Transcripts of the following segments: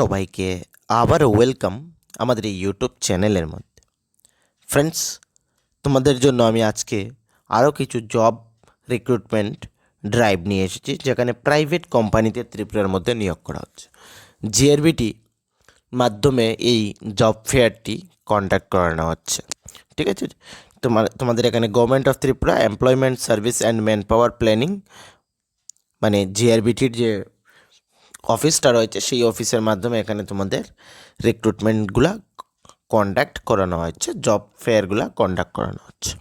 সবাইকে আবার ওয়েলকাম আমাদের এই ইউটিউব চ্যানেলের মধ্যে। ফ্রেন্ডস তোমাদের জন্য আমি আজকে আরও কিছু জব রিক্রুটমেন্ট ড্রাইভ নিয়ে এসেছি, যেখানে প্রাইভেট কোম্পানিতে ত্রিপুরার মধ্যে নিয়োগ করা হচ্ছে। জিআরবিটি মাধ্যমে এই জব ফেয়ারটি কন্ডাক্ট করানো হচ্ছে। ঠিক আছে? তোমার, তোমাদের এখানে government of Tripura employment service and man power planning মানে জিআরবিটির যে অফিসটা রয়েছে, সেই অফিসের মাধ্যমে এখানে তোমাদের রিক্রুটমেন্টগুলা কন্ডাক্ট করানো হচ্ছে জব ফেয়ারগুলা কন্ডাক্ট করানো হচ্ছে।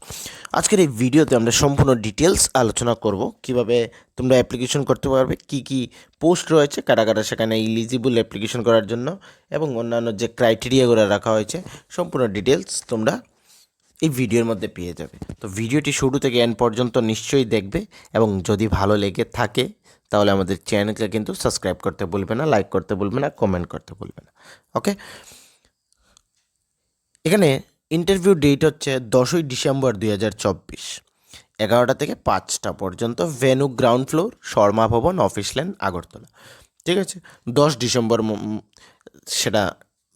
আজকের এই ভিডিওতে আমরা সম্পূর্ণ ডিটেলস আলোচনা করব, কীভাবে তোমরা অ্যাপ্লিকেশন করতে পারবে, কি কি পোস্ট রয়েছে কারা কারা সেখানে ইলিজিবল অ্যাপ্লিকেশন করার জন্য, এবং অন্যান্য যে ক্রাইটেরিয়াগুলো রাখা হয়েছে, সম্পূর্ণ ডিটেলস তোমরা এই ভিডিওর মধ্যে পেয়ে যাবে। তো ভিডিওটি শুরু থেকে এন্ড পর্যন্ত নিশ্চয়ই দেখবে, এবং যদি ভালো লেগে থাকে তাহলে আমাদের চ্যানেলকে কিন্তু সাবস্ক্রাইব করতে ভুলবে না লাইক করতে ভুলবে না কমেন্ট করতে ভুলবে না ওকে এখানে ইন্টারভিউ ডেট হচ্ছে দশই ডিসেম্বর দুই হাজার চব্বিশ, এগারোটা থেকে পাঁচটা পর্যন্ত ভেনু গ্রাউন্ড ফ্লোর শর্মা ভবন অফিস লেন আগরতলা, ঠিক আছে? দশ ডিসেম্বর সেটা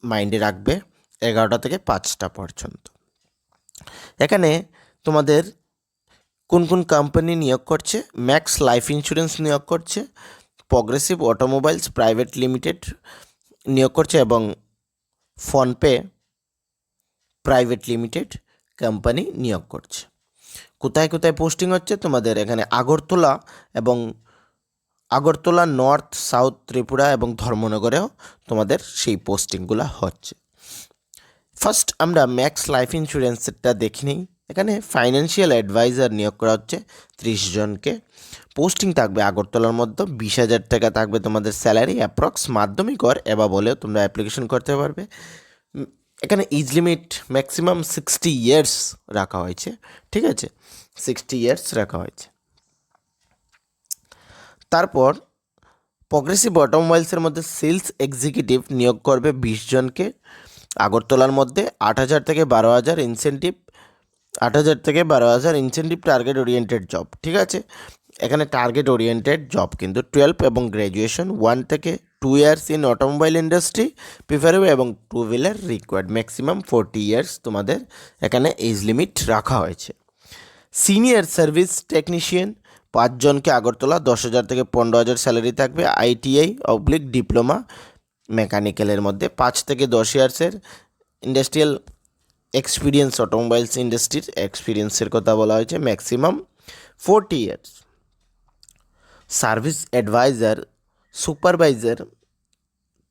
মাইন্ডে রাখবে, এগারোটা থেকে পাঁচটা পর্যন্ত। এখানে তোমাদের কোন কোন কোম্পানি নিয়োগ করছে? ম্যাক্স লাইফ ইন্স্যুরেন্স নিয়োগ করছে প্রগ্রেসিভ অটোমোবাইলস প্রাইভেট লিমিটেড নিয়োগ করছে এবং ফোনপে প্রাইভেট লিমিটেড কোম্পানি নিয়োগ করছে। কোথায় কোথায় পোস্টিং হচ্ছে? তোমাদের এখানে আগরতলা এবং আগরতলা নর্থ সাউথ ত্রিপুরা এবং ধর্মনগরেও তোমাদের সেই পোস্টিংগুলো হচ্ছে। ফার্স্ট আমরা ম্যাক্স লাইফ ইন্স্যুরেন্সেরটা দেখি নিই। এখানে ফাইন্যান্সিয়াল অ্যাডভাইজার নিয়োগ করা হচ্ছে ত্রিশ জনকে। পোস্টিং থাকবে আগরতলার মধ্যে, বিশ হাজার টাকা থাকবে তোমাদের স্যালারি অ্যাপ্রক্স মাধ্যমিক কর এবার বলেও তোমরা অ্যাপ্লিকেশন করতে পারবে। এখানে age limit maximum sixty years রাখা হয়েছে, ঠিক আছে? সিক্সটি ইয়ার্স রাখা হয়েছে। তারপর প্রগ্রেসিভ অটোমোবাইলসের মধ্যে সেলস এক্সিকিউটিভ নিয়োগ করবে বিশ জনকে। আগরতলার মধ্যে আট হাজার থেকে বারো হাজার ইনসেন্টিভ আট হাজার থেকে বারো হাজার ইনসেন্টিভ টার্গেট ওরিয়েন্টেড জব ঠিক আছে? এখানে টার্গেট ওরিয়েন্টেড জব কিন্তু টুয়েলভ এবং গ্র্যাজুয়েশন ওয়ান থেকে two years in automobile industry preferable এবং two wheeler required maximum forty years তোমাদের এখানে এজ লিমিট রাখা হয়েছে। সিনিয়র সার্ভিস টেকনিশিয়ান পাঁচজনকে আগরতলা, দশ হাজার থেকে পনেরো হাজার স্যালারি থাকবে। আইটিআই অবলিক ডিপ্লোমা মেকানিক্যালের মধ্যে পাঁচ থেকে দশ ইয়ার্সের ইন্ডাস্ট্রিয়াল এক্সপিরিয়েন্স অটোমোবাইলস ইন্ডাস্ট্রির এক্সপিরিয়েন্সের কথা বলা হয়েছে maximum forty years service advisor supervisor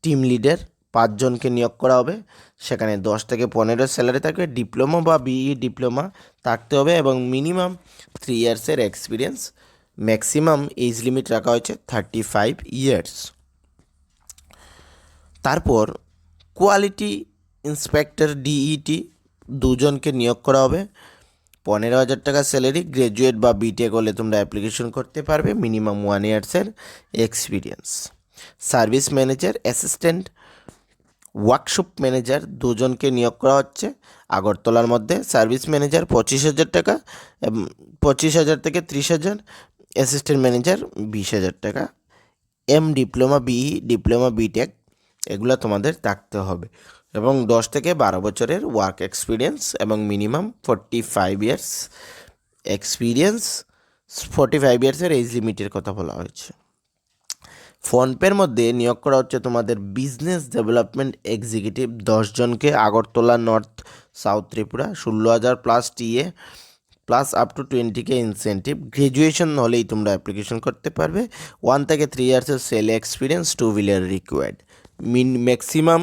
team leader পাঁচজনকে নিয়োগ করা হবে। সেখানে দশ থেকে পনেরো স্যালারি থাকবে। ডিপ্লোমা বা বিই ডিপ্লোমা থাকতে হবে এবং মিনিমাম থ্রি ইয়ার্সের এক্সপিরিয়েন্স ম্যাক্সিমাম এজ লিমিট রাখা হয়েছে থার্টি ফাইভ ইয়ার্স তারপর কোয়ালিটি ইন্সপেক্টর ডিইটি দুজনকে নিয়োগ করা হবে। পনেরো হাজার টাকা স্যালারি গ্র্যাজুয়েট বা বিটেক হলে তোমরা অ্যাপ্লিকেশন করতে পারবে minimum one ইয়ার্সের experience service manager assistant workshop manager দুজনকে নিয়োগ করা হচ্ছে। আগরতলার মধ্যে সার্ভিস ম্যানেজার পঁচিশ হাজার টাকা পঁচিশ হাজার থেকে ত্রিশ হাজার অ্যাসিস্ট্যান্ট ম্যানেজার বিশ হাজার টাকা। M diploma BE diploma BTech এগুলো তোমাদের থাকতে হবে। এবং দশ থেকে বারো বছরের ওয়ার্ক এক্সপিরিয়েন্স এবং minimum forty five years experience forty five ইয়ার্সের age লিমিটের কথা বলা হয়েছে। ফোনপের মধ্যে নিয়োগ করা হচ্ছে তোমাদের বিজনেস ডেভেলপমেন্ট এক্সিকিউটিভ জনকে, আগরতলা নর্থ সাউথ ত্রিপুরা, ষোলো হাজার plus TA plus up to টোয়েন্টিকে incentive graduation হলেই তোমরা অ্যাপ্লিকেশন করতে পারবে। ওয়ান থেকে three ইয়ার্সের sale experience two wheeler required mean maximum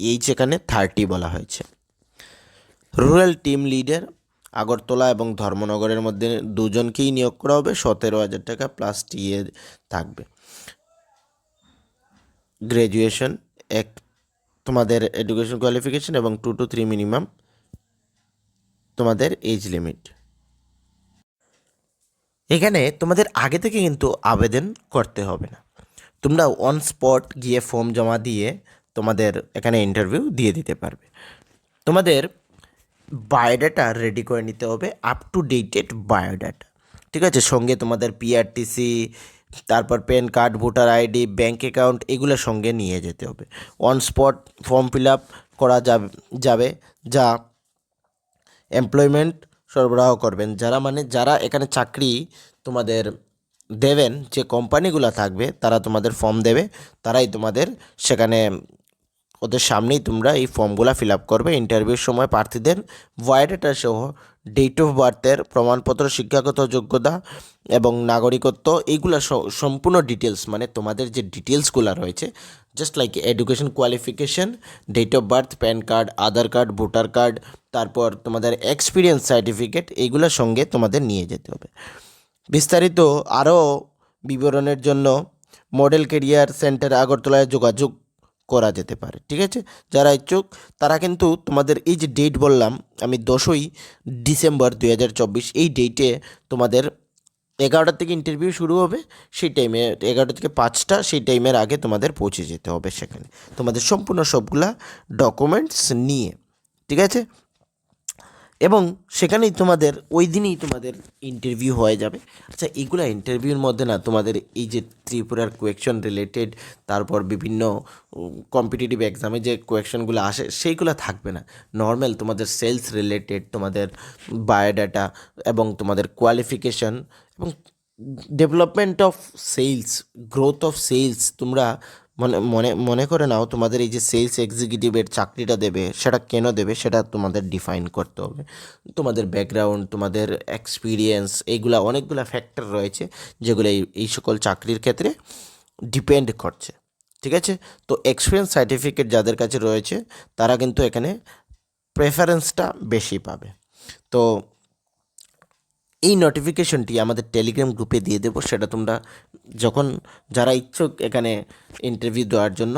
H এখানে থার্টি বলা হয়েছে। রুরাল টিম লিডার আগরতলা এবং ধর্মনগরের মধ্যে দুজনকেই নিয়োগ করা হবে, সতেরো হাজার টাকা প্লাস টিএ থাকবে। গ্র্যাজুয়েশন এক, তোমাদের এডুকেশন কোয়ালিফিকেশন এবং টু টু থ্রি মিনিমাম তোমাদের এজ লিমিট এখানে তোমাদের আগে থেকে কিন্তু আবেদন করতে হবে না। তোমরা অন স্পট গিয়ে ফর্ম জমা দিয়ে তোমাদের এখানে ইন্টারভিউ দিয়ে দিতে পারবে। তোমাদের বায়োডাটা রেডি করে নিতে হবে আপ টু ডেটেড বায়োডাটা ঠিক আছে? সঙ্গে তোমাদের পিআরটিসি তারপর pan card voter ID bank account এগুলোর সঙ্গে নিয়ে যেতে হবে। On spot form fill up করা যাবে যাবে, যা এমপ্লয়মেন্ট সরবরাহ করবেন। যারা মানে যারা এখানে চাকরি তোমাদের দেবেন, যে কোম্পানিগুলো থাকবে, তারা তোমাদের ফর্ম দেবে, তারাই তোমাদের সেখানে ওদের সামনেই তোমরা এই ফর্মগুলো ফিল আপ করবে। ইন্টারভিউর সময় প্রার্থীদের বায়োডাটা সহ ডেট অফ বার্থের প্রমাণপত্র, শিক্ষাগত যোগ্যতা এবং নাগরিকত্ব এইগুলো সম্পূর্ণ ডিটেলস মানে তোমাদের যে ডিটেলসগুলো রয়েছে just like education qualification date of birth pan card Aadhaar card voter card তারপর তোমাদের এক্সপিরিয়েন্স সার্টিফিকেট এইগুলোর সঙ্গে তোমাদের নিয়ে যেতে হবে। বিস্তারিত আরও বিবরণের জন্য মডেল কেরিয়ার সেন্টার আগরতলায় যোগাযোগ করা যেতে পারে, ঠিক আছে? যারা ইচ্ছুক, তারা কিন্তু তোমাদের এই যে ডেট বললাম, আমি দশই ডিসেম্বর দুই হাজার চব্বিশ, এই ডেটে তোমাদের এগারোটা থেকে ইন্টারভিউ শুরু হবে, সেই টাইমে এগারোটা থেকে পাঁচটা, সেই টাইমের আগে তোমাদের পৌঁছে যেতে হবে সেখানে। তোমাদের সম্পূর্ণ সবগুলা ডকুমেন্টস নিয়ে, ঠিক আছে? এবং সেখানেই তোমাদের, ওই দিনই তোমাদের ইন্টারভিউ হয়ে যাবে। আচ্ছা এইগুলো ইন্টারভিউর মধ্যে না, তোমাদের এই যে ত্রিপুরার কোয়েকশন রিলেটেড তারপর বিভিন্ন কম্পিটিটিভ এক্সামে যে কোয়েকশনগুলো আসে, সেইগুলো থাকবে না। নর্মাল তোমাদের সেলস রিলেটেড তোমাদের বায়োডাটা এবং তোমাদের কোয়ালিফিকেশন এবং development of sales growth of sales তোমরা মনে মনে মনে করে নাও তোমাদের এই যে সেলস এক্সিকিউটিভের চাকরিটা দেবে, সেটা কেন দেবে, সেটা তোমাদের ডিফাইন করতে হবে। তোমাদের ব্যাকগ্রাউন্ড তোমাদের এক্সপিরিয়েন্স এইগুলা অনেকগুলো ফ্যাক্টর রয়েছে যেগুলো এই এই সকল চাকরির ক্ষেত্রে ডিপেন্ড করছে, ঠিক আছে? তো এক্সপিরিয়েন্স সার্টিফিকেট যাদের কাছে রয়েছে, তারা কিন্তু এখানে প্রেফারেন্সটা বেশি পাবে। তো এই নোটিফিকেশনটি আমাদের টেলিগ্রাম গ্রুপে দিয়ে দেবো। সেটা তোমরা যখন যারা ইচ্ছুক এখানে ইন্টারভিউ দেওয়ার জন্য,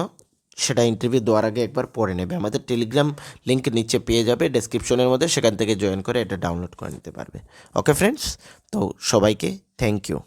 সেটা ইন্টারভিউ দেওয়ার আগে একবার পড়ে নেবে। আমাদের টেলিগ্রাম লিঙ্ক নিচে পেয়ে যাবে ডেসক্রিপশনের মধ্যে। সেখান থেকে জয়েন করে এটা ডাউনলোড করে নিতে পারবে। ওকে ফ্রেন্ডস তো সবাইকে থ্যাংক ইউ